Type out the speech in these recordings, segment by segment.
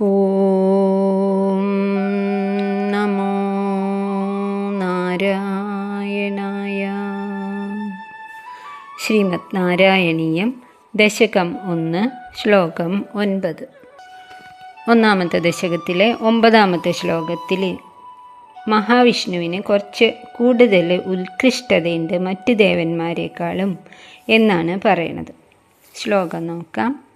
ഓം നമോ നാരായണായ. ശ്രീമദ് നാരായണീയം ദശകം ഒന്ന് ശ്ലോകം ഒൻപത്. ഒന്നാമത്തെ ദശകത്തിലെ ഒമ്പതാമത്തെ ശ്ലോകത്തിൽ മഹാവിഷ്ണുവിന് കുറച്ച് കൂടുതൽ ഉത്കൃഷ്ടതയുണ്ട് മറ്റ് ദേവന്മാരെക്കാളും എന്നാണ് പറയണത്. ശ്ലോകം നോക്കാം.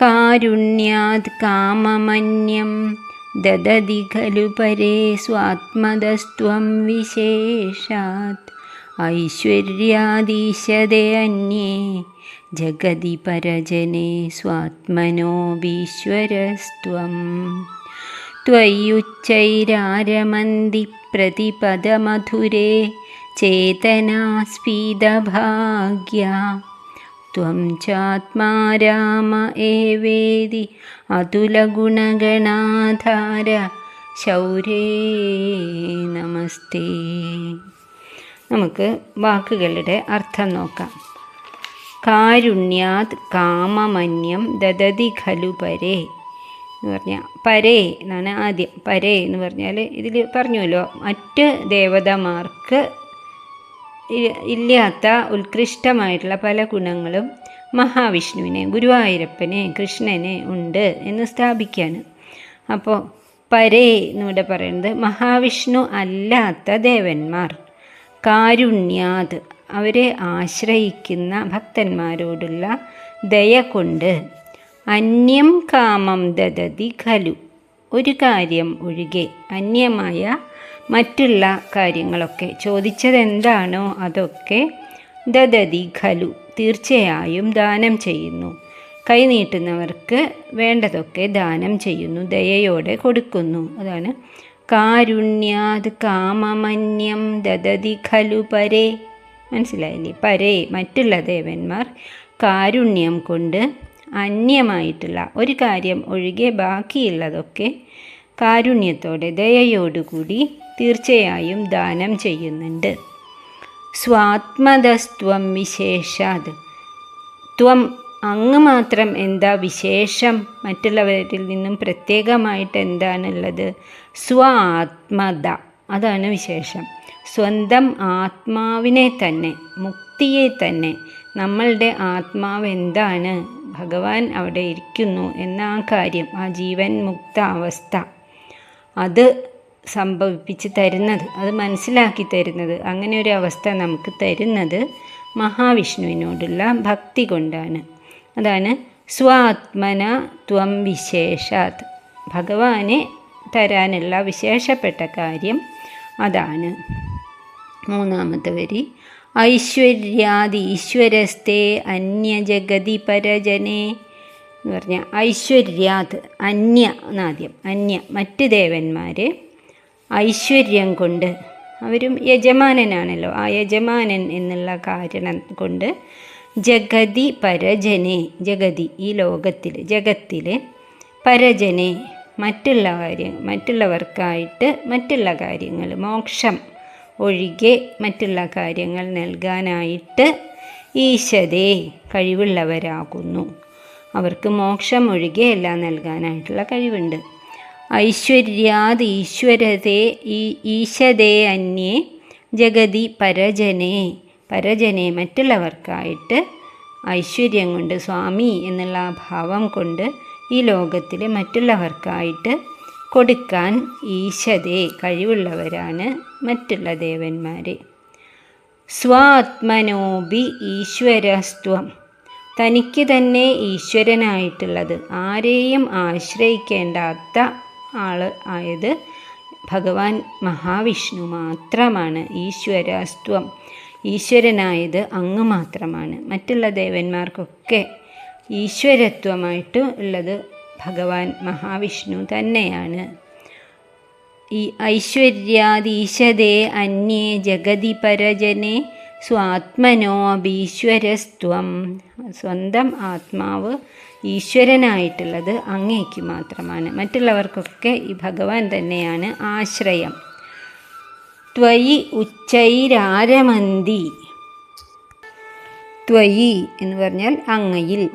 कारुण्यात् काममन्यं ददति खलु परे स्वात्मदस्त्वं विशेषात्। ऐश्वर्यादीशदे अन्ये जगति परजने स्वात्मनो प्रतिपदमधुरे चेतना स्पीदभाग्या त्वं चात्मा राम एवेदि अतुलगुणगणाधार ശൗരേ നമസ്തേ നമുക്ക് വാക്കുകളുടെ അർത്ഥം നോക്കാം കാരുണ്യാത് കാമമന്യം ദദതി ഖലു പരേ എന്ന് പറഞ്ഞാൽ പരേ എന്നാണ് ആദ്യം പരേ എന്ന് പറഞ്ഞാൽ ഇതിൽ പറഞ്ഞുവല്ലോ മറ്റ് ദേവതമാർക്ക് ഇല്ലാത്ത ഉത്കൃഷ്ടമായിട്ടുള്ള പല ഗുണങ്ങളും മഹാവിഷ്ണുവിനെ ഗുരുവായൂരപ്പനെ കൃഷ്ണനെ ഉണ്ട് എന്ന് സ്ഥാപിക്കുകയാണ് അപ്പോൾ പരേ എന്നിവിടെ പറയുന്നത് മഹാവിഷ്ണു അല്ലാത്ത ദേവന്മാർ കാരുണ്യാത് അവരെ ആശ്രയിക്കുന്ന ഭക്തന്മാരോടുള്ള ദയ കൊണ്ട് അന്യം കാമം ദദതി ഖലു. ഒരു കാര്യം ഒഴികെ അന്യമായ മറ്റുള്ള കാര്യങ്ങളൊക്കെ. ചോദിച്ചതെന്താണോ അതൊക്കെ ദദതി ഖലു തീർച്ചയായും ദാനം ചെയ്യുന്നു. കൈനീട്ടുന്നവർക്ക് വേണ്ടതൊക്കെ ദാനം ചെയ്യുന്നു. ദയയോടെ കൊടുക്കുന്നു. അതാണ് കാരുണ്യാത് കാമമന്യം ദദതി ഖലു പരേ. മനസ്സിലായില്ലേ? പരേ. മറ്റുള്ള ദേവന്മാർ കാരുണ്യം കൊണ്ട് അന്യമായിട്ടുള്ള ഒരു കാര്യം ഒഴികെ ബാക്കിയുള്ളതൊക്കെ കാരുണ്യത്തോടെ ദയയോടുകൂടി തീർച്ചയായും ദാനം ചെയ്യുന്നുണ്ട്. സ്വാത്മതസ്ത്വം വിശേഷാത്. ത്വം അങ്ങ് മാത്രം എന്താ വിശേഷം? മറ്റുള്ളവരിൽ നിന്നും പ്രത്യേകമായിട്ട് എന്താണുള്ളത്? സ്വ ആത്മത അതാണ് വിശേഷം. സ്വന്തം ആത്മാവിനെ തന്നെ മുക്തിയെ തന്നെ നമ്മളുടെ ആത്മാവ് എന്താണ്? ഭഗവാൻ അവിടെ ഇരിക്കുന്നു എന്ന ആ കാര്യം ആ ജീവൻ മുക്ത അവസ്ഥ അത് സംഭവിപ്പിച്ച് തരുന്നത് അത് മനസ്സിലാക്കി തരുന്നത് അങ്ങനെ ഒരു അവസ്ഥ നമുക്ക് തരുന്നത് മഹാവിഷ്ണുവിനോടുള്ള ഭക്തി കൊണ്ടാണ്. അതാണ് സ്വാത്മന ത്വം വിശേഷാത്. ഭഗവാനെ തരാനുള്ള വിശേഷപ്പെട്ട കാര്യം അതാണ്. മൂന്നാമത്തെ വരി. ഐശ്വര്യാദി ഈശ്വരസ്ഥേ അന്യജഗതി പരജനെ എന്ന് പറഞ്ഞാൽ ഐശ്വര്യാത് അന്യ എന്നാദ്യം അന്യ മറ്റ് ദേവന്മാർ ഐശ്വര്യം കൊണ്ട്. അവരും യജമാനനാണല്ലോ. ആ യജമാനൻ എന്നുള്ള കാരണം കൊണ്ട് ജഗതി പരജനെ ജഗതി ഈ ലോകത്തിൽ ജഗത്തിൽ പരജനെ മറ്റുള്ള കാര്യം മറ്റുള്ളവർക്കായിട്ട് മറ്റുള്ള കാര്യങ്ങൾ മോക്ഷം ഒഴികെ മറ്റുള്ള കാര്യങ്ങൾ നൽകാനായിട്ട് ഈശതേ കഴിവുള്ളവരാകുന്നു. അവർക്ക് മോക്ഷം ഒഴികെ എല്ലാം നൽകാനായിട്ടുള്ള കഴിവുണ്ട്. ഐശ്വര്യാത് ഈശ്വരതേ ഈ ഈശതേ അന്യേ ജഗതി പരജനെ. പരജനെ മറ്റുള്ളവർക്കായിട്ട് ഐശ്വര്യം കൊണ്ട് സ്വാമി എന്നുള്ള ആ ഭാവം കൊണ്ട് ഈ ലോകത്തിൽ മറ്റുള്ളവർക്കായിട്ട് കൊടുക്കാൻ ഈശതേ കഴിവുള്ളവരാണ് മറ്റുള്ള ദേവന്മാർ സ്വാത്മനോബി ഈശ്വരസ്ത്വം. തനിക്ക് തന്നെ ഈശ്വരനായിട്ടുള്ളത്. ആരെയും ആശ്രയിക്കേണ്ടാത്ത ആൾ ആയത് ഭഗവാൻ മഹാവിഷ്ണു മാത്രമാണ്. ഈശ്വരസ്ത്വം ഈശ്വരനായത് അങ്ങ് മാത്രമാണ്. മറ്റുള്ള ദേവന്മാർക്കൊക്കെ ഈശ്വരത്വമായിട്ട് ഉള്ളത് ഭഗവാൻ മഹാവിഷ്ണു തന്നെയാണ്. ഈ ഐശ്വര്യാദീശതേ അന്യേ ജഗതി പരജനെ സ്വാത്മനോ അഭീശ്വരസ്ത്വം. സ്വന്തം ആത്മാവ് ഈശ്വരനായിട്ടുള്ളത് അങ്ങേക്ക് മാത്രമാണ്. മറ്റുള്ളവർക്കൊക്കെ ഈ ഭഗവാൻ തന്നെയാണ് ആശ്രയം. ത്വയി ഉച്ചൈരാരമന്തി. ത്വയി എന്ന് പറഞ്ഞാൽ അങ്ങയിൽ.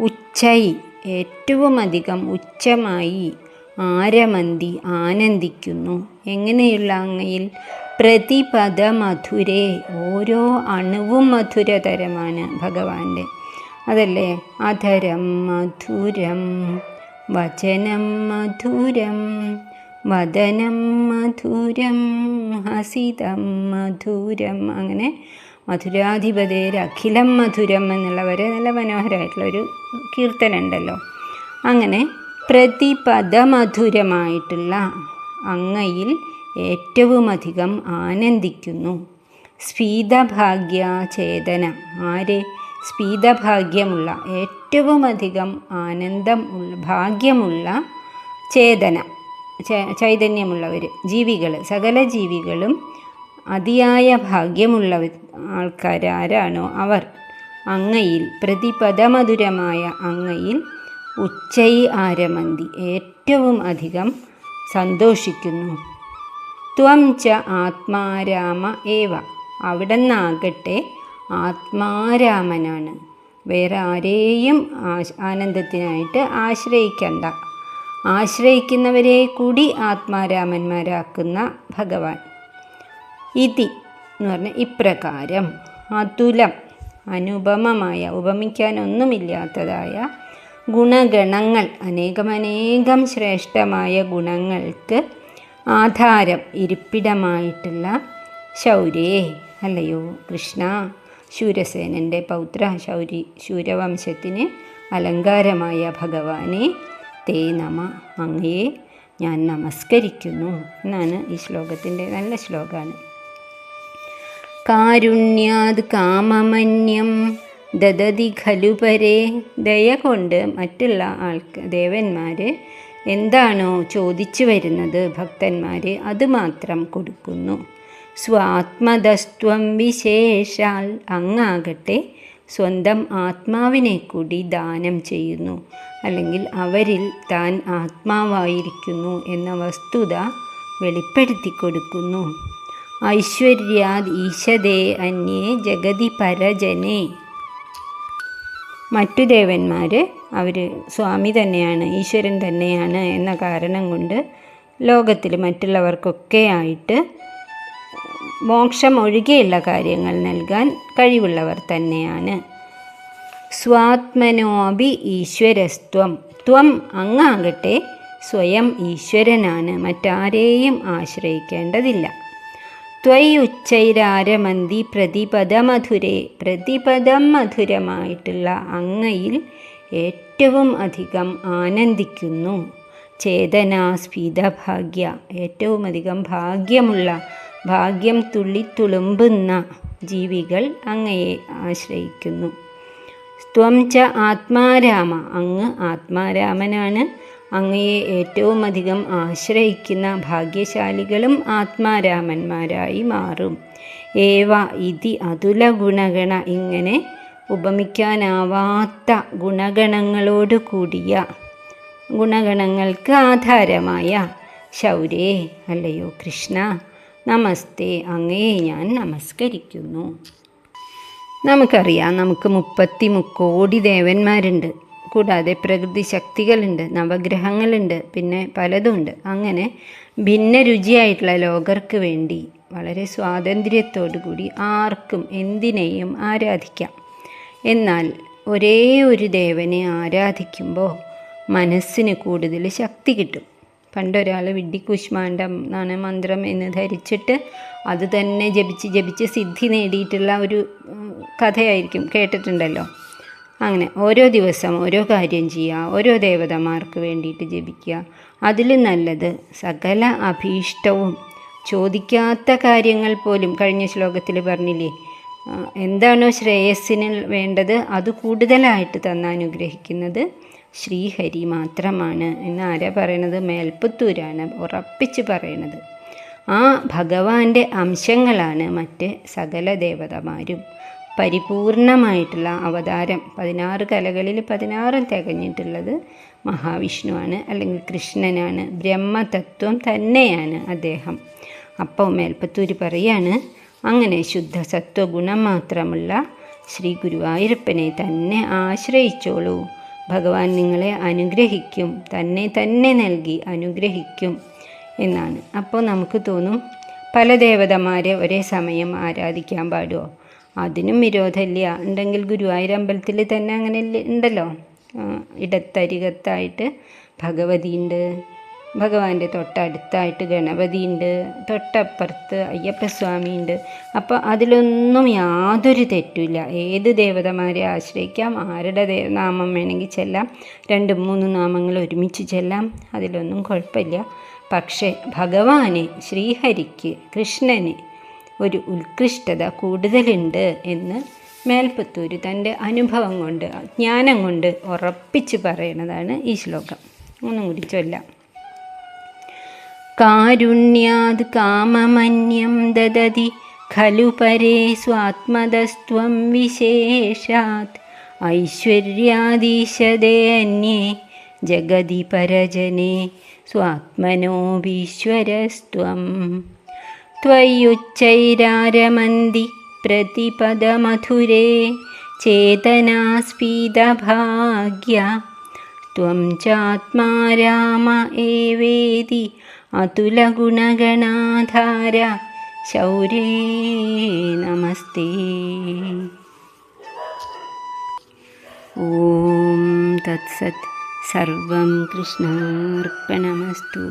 ഉച്ചൈ ഏറ്റവും അധികം ഉച്ചമായി ആരമന്തി ആനന്ദിക്കുന്നു. എങ്ങനെയുള്ള അങ്ങയിൽ? പ്രതിപദ മധുരേ ഓരോ അണുവും മധുരതരമാണ് ഭഗവാന്റെ. അതല്ലേ? അധരം മധുരം വചനം മധുരം വദനം മധുരം ഹസിതം മധുരം അങ്ങനെ മധുരാധിപതേര് അഖിലം മധുരം എന്നുള്ള വരെ നല്ല മനോഹരമായിട്ടുള്ളൊരു കീർത്തനുണ്ടല്ലോ അങ്ങനെ പ്രതിപദമധുരമായിട്ടുള്ള അങ്ങയിൽ ഏറ്റവുമധികം ആനന്ദിക്കുന്നു. സ്ഫീതഭാഗ്യ ചേതന. ആരെ? സ്ഫീതഭാഗ്യമുള്ള ഏറ്റവുമധികം ആനന്ദം ഭാഗ്യമുള്ള ചേതന ചൈതന്യമുള്ളവർ ജീവികൾ സകല ജീവികളും അതിയായ ഭാഗ്യമുള്ള ആൾക്കാരാരാണോ അവർ. അങ്ങയിൽ പ്രതിപദമധുരമായ അങ്ങയിൽ ഉച്ചൈ ആരമന്തി ഏറ്റവും അധികം സന്തോഷിക്കുന്നു. ത്വം ച ആത്മാരാമ ഏവ അവിടെ നിന്നാകട്ടെ ആത്മാരാമനാണ്. വേറെ ആരെയും ആനന്ദത്തിനായിട്ട് ആശ്രയിക്കണ്ട. ആശ്രയിക്കുന്നവരെ കൂടി ആത്മാരാമന്മാരാക്കുന്ന ഭഗവാൻ. ഇതി എന്ന് പറഞ്ഞാൽ ഇപ്രകാരം അതുലം അനുപമമായ ഉപമിക്കാനൊന്നുമില്ലാത്തതായ ഗുണഗണങ്ങൾ അനേകമനേകം ശ്രേഷ്ഠമായ ഗുണങ്ങൾക്ക് ആധാരം ഇരിപ്പിടമായിട്ടുള്ള ശൗര്യേ. അല്ലയോ കൃഷ്ണ? ശൂരസേനന്റെ പൗത്ര ശൗരി ശൂരവംശത്തിന് അലങ്കാരമായ ഭഗവാനെ തേ നമ അങ്ങയെ ഞാൻ നമസ്കരിക്കുന്നു എന്നാണ് ഈ ശ്ലോകത്തിന്റെ നല്ല ശ്ലോകമാണ് കാരുണ്യാത് കാമമന്യം ദദതി ഖലു പരേ. ദയ കൊണ്ട് മറ്റുള്ള ആൾക്ക് ദേവന്മാർ എന്താണോ ചോദിച്ചു വരുന്നത് ഭക്തന്മാർ അത് മാത്രം കൊടുക്കുന്നു. സ്വാത്മതസ്ത്വം വിശേഷാൽ അങ്ങാകട്ടെ സ്വന്തം ആത്മാവിനെ കൂടി ദാനം ചെയ്യുന്നു. അല്ലെങ്കിൽ അവരിൽ താൻ ആത്മാവായിരിക്കുന്നു എന്ന വസ്തുത വെളിപ്പെടുത്തി കൊടുക്കുന്നു. ഐശ്വര്യാദ് ഈശദേ അന്യേ ജഗതി പരജനെ. മറ്റു ദേവന്മാർ അവർ സ്വാമി തന്നെയാണ് ഈശ്വരൻ തന്നെയാണ് എന്ന കാരണം കൊണ്ട് ലോകത്തിൽ മറ്റുള്ളവർക്കൊക്കെ ആയിട്ട് മോക്ഷം ഒഴികെയുള്ള കാര്യങ്ങൾ നൽകാൻ കഴിവുള്ളവർ തന്നെയാണ്. സ്വാത്മനോപി ഈശ്വരസ്ത്വം. ത്വം അങ്ങാകട്ടെ സ്വയം ഈശ്വരനാണ്. മറ്റാരെയും ആശ്രയിക്കേണ്ടതില്ല. ത്വയുച്ചൈരാരമന്തി പ്രതിപദമധുരേ. പ്രതിപദം മധുരമായിട്ടുള്ള അങ്ങയിൽ ഏറ്റവും അധികം ആനന്ദിക്കുന്നു. ചേതനാസ്ഫീതഭാഗ്യ ഏറ്റവും അധികം ഭാഗ്യമുള്ള ഭാഗ്യം തുള്ളിത്തുളുമ്പുന്ന ജീവികൾ അങ്ങയെ ആശ്രയിക്കുന്നു. ത്വം ച ആത്മാരാമ അങ്ങ് ആത്മാരാമനാണ്. അങ്ങയെ ഏറ്റവും അധികം ആശ്രയിക്കുന്ന ഭാഗ്യശാലികളും ആത്മാരാമന്മാരായി മാറും. ഏവ ഇതി അതുല ഗുണഗണ ഇങ്ങനെ ഉപമിക്കാനാവാത്ത ഗുണഗണങ്ങളോട് കൂടിയ ഗുണഗണങ്ങൾക്ക് ആധാരമായ ശൗരേ അല്ലയോ കൃഷ്ണ. നമസ്തേ അങ്ങയെ ഞാൻ നമസ്കരിക്കുന്നു. നമുക്കറിയാം നമുക്ക് മുപ്പത്തി മുക്കോടി ദേവന്മാരുണ്ട്. കൂടാതെ പ്രകൃതി ശക്തികളുണ്ട് നവഗ്രഹങ്ങളുണ്ട് പിന്നെ പലതുണ്ട് അങ്ങനെ ഭിന്ന രുചിയായിട്ടുള്ള ലോകർക്ക് വേണ്ടി വളരെ സ്വാതന്ത്ര്യത്തോടു കൂടി ആർക്കും എന്തിനേയും ആരാധിക്കാം. എന്നാൽ ഒരേ ഒരു ദേവനെ ആരാധിക്കുമ്പോൾ മനസ്സിന് കൂടുതൽ ശക്തി കിട്ടും. പണ്ടൊരാൾ വിഡ്ഢിക്കുഷ്മാണ്ഡം എന്നാണ് മന്ത്രം എന്ന് ധരിച്ചിട്ട് അത് തന്നെ ജപിച്ച് ജപിച്ച് സിദ്ധി നേടിയിട്ടുള്ള ഒരു കഥയായിരിക്കും കേട്ടിട്ടുണ്ടല്ലോ. അങ്ങനെ ഓരോ ദിവസം ഓരോ കാര്യം ചെയ്യുക ഓരോ ദേവതമാർക്ക് വേണ്ടിയിട്ട് ജപിക്കുക. അതിൽ നല്ലത് സകല അഭീഷ്ടവും ചോദിക്കാത്ത കാര്യങ്ങൾ പോലും കഴിഞ്ഞ ശ്ലോകത്തിൽ പറഞ്ഞില്ലേ? എന്താണോ ശ്രേയസ്സിന് വേണ്ടത് അത് കൂടുതലായിട്ട് തന്ന് അനുഗ്രഹിക്കുന്നത്? ശ്രീഹരി മാത്രമാണ് എന്ന് ആരാ പറയണത്? മേൽപ്പത്തൂരാണ് ഉറപ്പിച്ച് പറയണത്. ആ ഭഗവാന്റെ അംശങ്ങളാണ് മറ്റ് സകല ദേവതമാരും. പരിപൂർണമായിട്ടുള്ള അവതാരം പതിനാറ് കലകളിൽ പതിനാറും തികഞ്ഞിട്ടുള്ളത് മഹാവിഷ്ണുവാണ് അല്ലെങ്കിൽ കൃഷ്ണനാണ്. ബ്രഹ്മതത്വം തന്നെയാണ് അദ്ദേഹം. അപ്പോൾ മേൽപ്പത്തൂര് പറയാണ് അങ്ങനെ ശുദ്ധ സത്വഗുണം മാത്രമുള്ള ശ്രീ ഗുരുവായൂരപ്പനെ തന്നെ ആശ്രയിച്ചോളൂ. ഭഗവാൻ നിങ്ങളെ അനുഗ്രഹിക്കും തന്നെ തന്നെ നൽകി അനുഗ്രഹിക്കും എന്നാണ്. അപ്പോൾ നമുക്ക് തോന്നും പല ദേവതമാരെ ഒരേ സമയം ആരാധിക്കാൻ പാടുമോ അതിനും വിരോധമില്ല. ഉണ്ടെങ്കിൽ ഗുരുവായൂർ അമ്പലത്തിൽ തന്നെ അങ്ങനെ ഉണ്ടല്ലോ. ഇടത്തരികത്തായിട്ട് ഭഗവതി ഉണ്ട് ഭഗവാന്റെ തൊട്ടടുത്തായിട്ട് ഗണപതി ഉണ്ട് തൊട്ടപ്പുറത്ത് അയ്യപ്പസ്വാമി ഉണ്ട്. അപ്പോൾ അതിലൊന്നും യാതൊരു തെറ്റുമില്ല. ഏത് ദേവതമാരെ ആശ്രയിക്കാം ആരുടെ നാമം വേണമെങ്കിൽ ചെല്ലാം രണ്ട് മൂന്ന് നാമങ്ങൾ ഒരുമിച്ച് ചെല്ലാം അതിലൊന്നും കുഴപ്പമില്ല. പക്ഷേ ഭഗവാന് ശ്രീഹരിക്ക് കൃഷ്ണന് ഒരു ഉത്കൃഷ്ടത കൂടുതലുണ്ട് എന്ന് മേൽപ്പത്തൂർ തന്റെ അനുഭവം കൊണ്ട് ജ്ഞാനം കൊണ്ട് ഉറപ്പിച്ച് പറയുന്നതാണ് ഈ ശ്ലോകം. ഒന്നും കൂടി ചൊല്ലാം. कारुण्याद् काममन्यं ददति खलु परे स्वात्मदस्त्वं विशेषात्। ऐश्वर्यादीशदे अन्ये जगदि परजने स्वात्मनो वीश्वरस्त्वं त्वय्युच्चैरारमन्दि प्रतिपदमधुरे चेतनास्फीदभाग्या त्वं चात्मा राम एवेदि अतुलगुणगणाधार शौर्ये नमस्ते। ॐ तत्सत् सर्वं कृष्णार्पणमस्तु